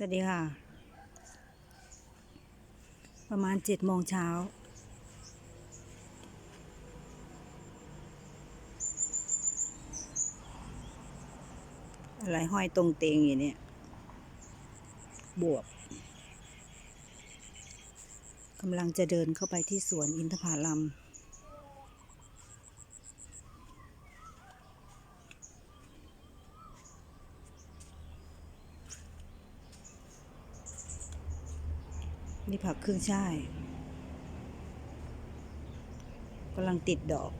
สวัสดีค่ะ ประมาณเจ็ดโมงเช้า อะไรห้อยตรงเตงอยู่เนี่ยบวบกำลังจะเดินเข้าไปที่สวนอินทผลัม ผักครึ่งช่ายกำลังติดดอก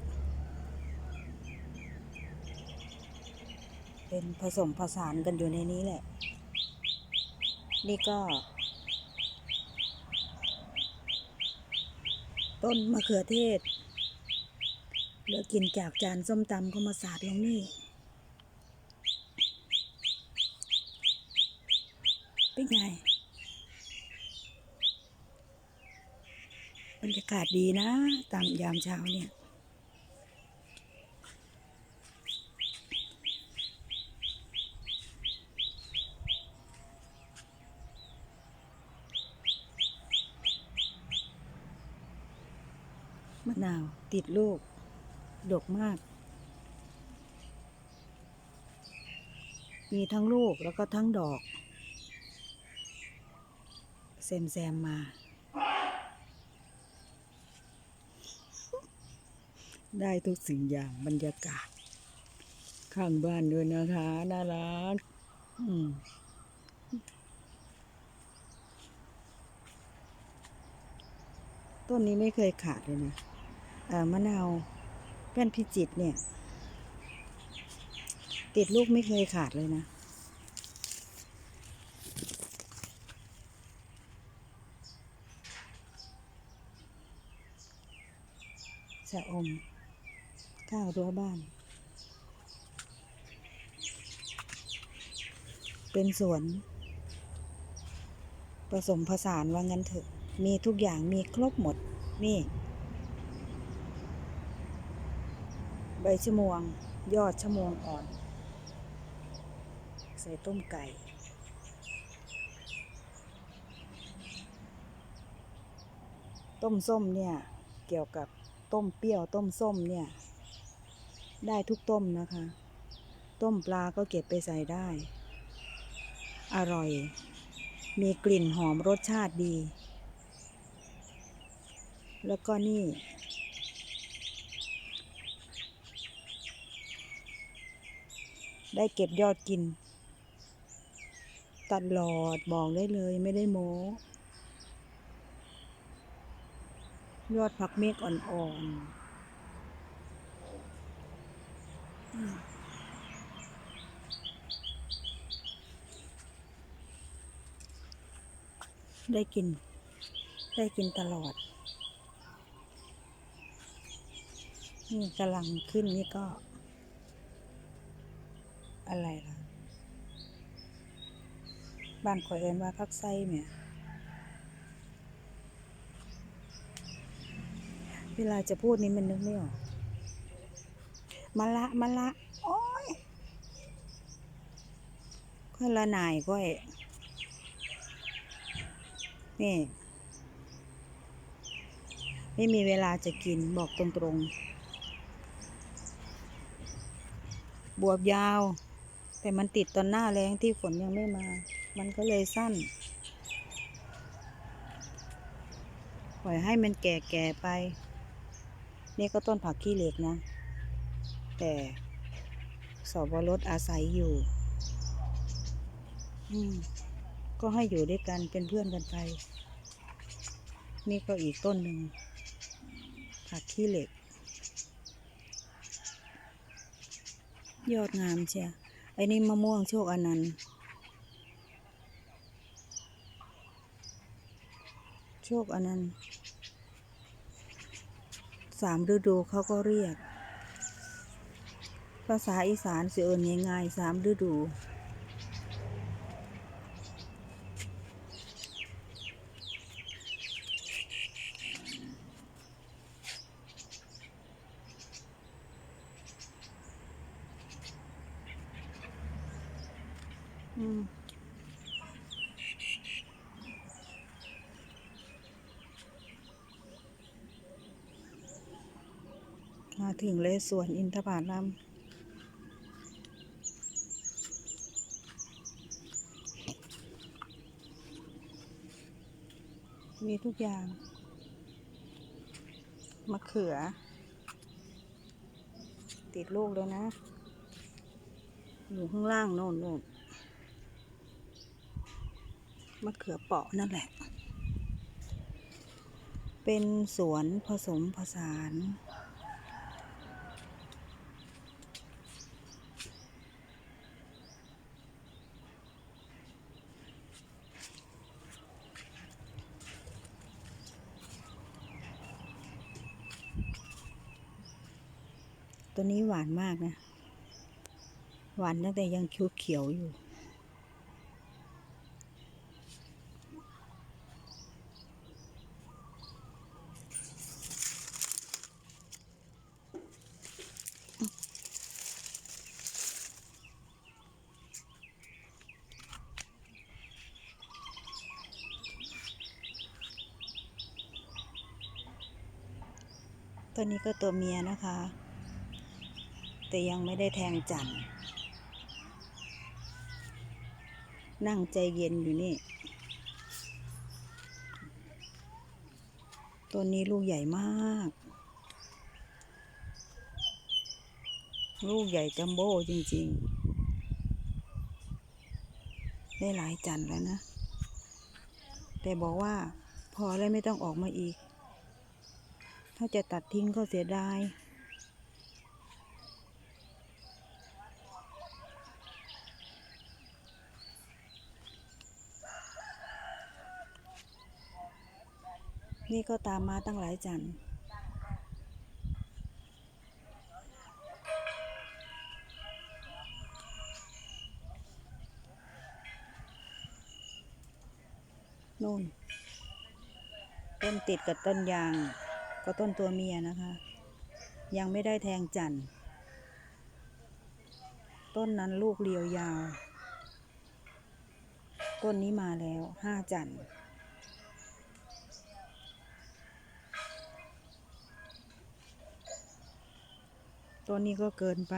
เป็นผสมผสานกันอยู่ในนี้แหละ นี่ก็ ต้นมะเขือเทศเหลือกินจากจานส้มตำก็มาสาดลงนี่เป็นไง บรรยากาศดีนะ ตามยามเช้าเนี่ย มะนาวติดลูก ดกมาก มีทั้งลูกแล้วก็ทั้งดอกแซมแซมมา ได้ทุกสิ่งอย่างบรรยากาศ ข้างบ้านด้วยนะคะน่ารักอืมต้นนี้ไม่เคยขาดเลยนะเอ่อมะนาวแป้นพิจิตเนี่ย ติดลูกไม่เคยขาดเลยนะชะอม ข้าวรั้วบ้าน เป็นสวน ผสมผสานว่างั้นเถอะ มีทุกอย่างมีครบหมด นี่ ใบชะมวง ยอดชะมวงอ่อน ใส่ต้มไก่ต้มส้มเนี่ย เกี่ยวกับต้มเปรี้ยวต้มส้มเนี่ย ได้ทุกต้มนะคะ ต้มปลาก็เก็บไปใส่ได้ อร่อย มีกลิ่นหอมรสชาติดี แล้วก็นี่ ได้เก็บยอดกินตลอดบอกได้เลยไม่ได้โม้ ยอดผักเมฆอ่อนๆอืม ได้กิน ได้กินตลอด นี่กำลังขึ้นนี่ก็ อะไรล่ะ บ้านข่อยเอินว่าพักไส้เนี่ย เวลาจะพูดนี้มันนึกไม่ออก มะละมะละโอ้ยค่อยละนายก้อยนี่ ไม่มีเวลาจะกินบอกตรงๆ บวบยาว แต่มันติดตอนหน้าแรงที่ฝนยังไม่มา มันก็เลยสั้น ปล่อยให้มันแก่ๆไป นี่ก็ต้นผักขี้เหล็กนะ แต่สอบรสอาศัยอยู่ อืม ก็ให้อยู่ด้วยกันเป็นเพื่อนกันไป นี่ก็อีกต้นหนึ่งผักขี้เหล็ก ยอดงามเชียไอ้นี่มะม่วงโชคอนันต์ โชคอนันต์สามฤดูเขาก็เรียก ภาษาอีสานสิเอิญง่ายๆสามฤดู อืมมาถึงเลยสวนอินทผลัม มีทุกอย่าง มะเขือ ติดลูกแล้วนะ อยู่ข้างล่างโน่นโน่นมะเขือเปาะนั่นแหละ เป็นสวนผสมผสาน ตัวนี้หวานมากนะ หวานตั้งแต่ยังเขียวอยู่ตัวนี้ก็ตัวเมียนะคะ แต่ยังไม่ได้แทงจันนั่งใจเย็นอยู่นี่ตัวนี้ลูกใหญ่มาก ลูกใหญ่จัมโบ้จริงๆ ได้หลายจันแล้วนะ แต่บอกว่าพอแล้วไม่ต้องออกมาอีก ถ้าจะตัดทิ้งก็เสียดาย นี่ก็ตามมาตั้งหลายจันทร์นู่น ต้นติดกับต้นยาง ก็ต้นตัวเมียนะคะ ยังไม่ได้แทงจันทร์ต้นนั้นลูกเรียวยาว ต้นนี้มาแล้วห้าจันทร์ ต้นนี้ก็เกินไป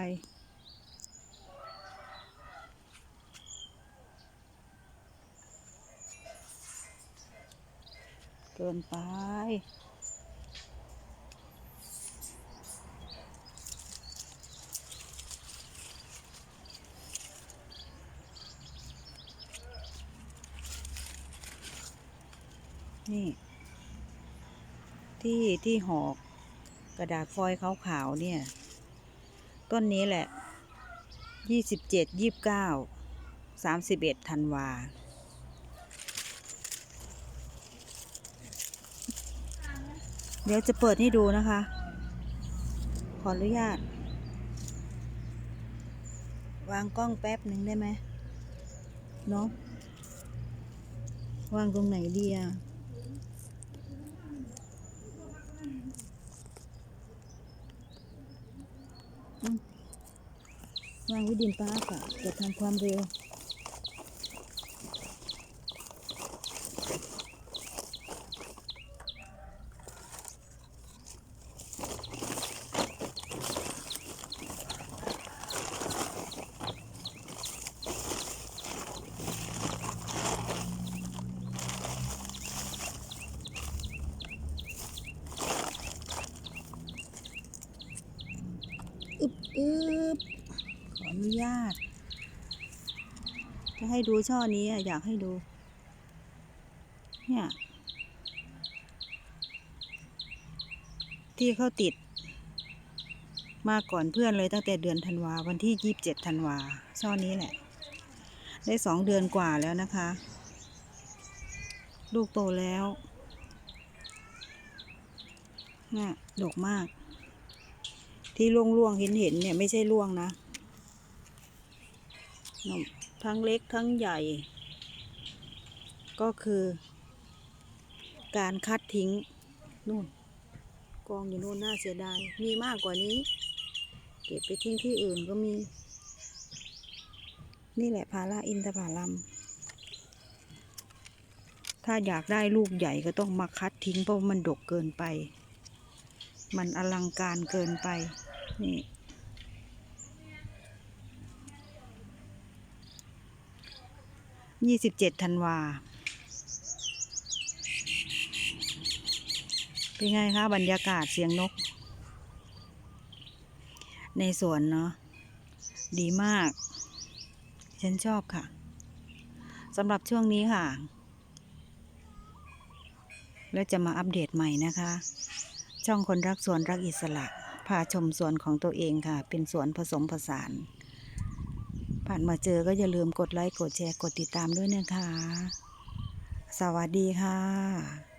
เกินไปนี่ ที่ที่หอกกระดาษฟอยล์ขาวๆเนี่ย ต้นนี้แหละยี่สิบเจ็ดยี่บเก้าสามสิบเอ็ดธันวา เดี๋ยวจะเปิดให้ดูนะคะ ขออนุญาต วางกล้องแป๊บหนึ่งได้ไหมเนาะวางตรงไหนดีอะอืม วางไวิดินปาร์กอะจะทำความเร็วอึบอึบ นุญาต จะให้ดูช่อนี้อยากให้ดู เนี่ย ที่เขาติด มาก่อนเพื่อนเลยตั้งแต่เดือนธันวา วันที่ยี่สิบเจ็ดธันวา ช่อนี้แหละ ได้สองเดือนกว่าแล้วนะคะ ลูกโตแล้วน่ะดกมาก ที่ล่วงล่วงๆเห็นเห็นๆเนี่ยไม่ใช่ล่วงนะ ทั้งเล็กทั้งใหญ่ ก็คือ การคัดทิ้งนู่น กองอยู่นู่นน่าเสียดาย มีมากกว่านี้ เก็บไปทิ้งที่อื่นก็มี นี่แหละพาราอินทผลัมถ้าอยากได้ลูกใหญ่ก็ต้องมาคัดทิ้งเพราะมันดกเกินไป มันอลังการเกินไป นี่ ยี่สิบเจ็ดธันวา เป็นไงคะบรรยากาศเสียงนก ในสวนเนาะ ดีมาก ฉันชอบค่ะ สำหรับช่วงนี้ค่ะ แล้วจะมาอัปเดตใหม่นะคะ ช่องคนรักสวนรักอิสระพาชมสวนของตัวเองค่ะ เป็นสวนผสมผสาน ผ่านมาเจอก็อย่าลืมกดไลค์ กดแชร์ กดติดตามด้วยนะคะ สวัสดีค่ะ